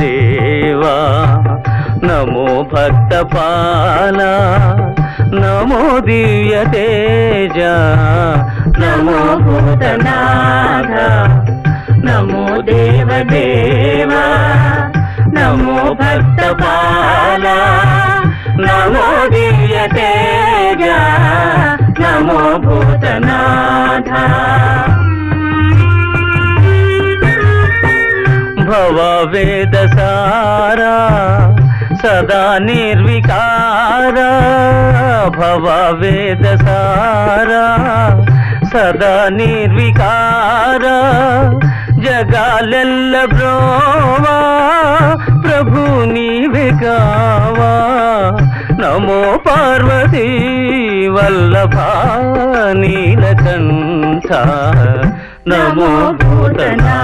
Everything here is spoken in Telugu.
దేవా నమో భక్త పాలా నమో దివ్య తేజ నమో భూతనాథ నమో దేవదేవా నమో భక్త పాలా నమో దివ్య తేజ నమో భూతనాథ. భవ వేద సారా సదా నిర్వికారా భవ వేద సారా సదా నిర్వికారా జగాలెల్ల బ్రోవా ప్రభు నీవే కావా నమో పార్వతీ వల్లభ నీలకంఠ నమో భూతనా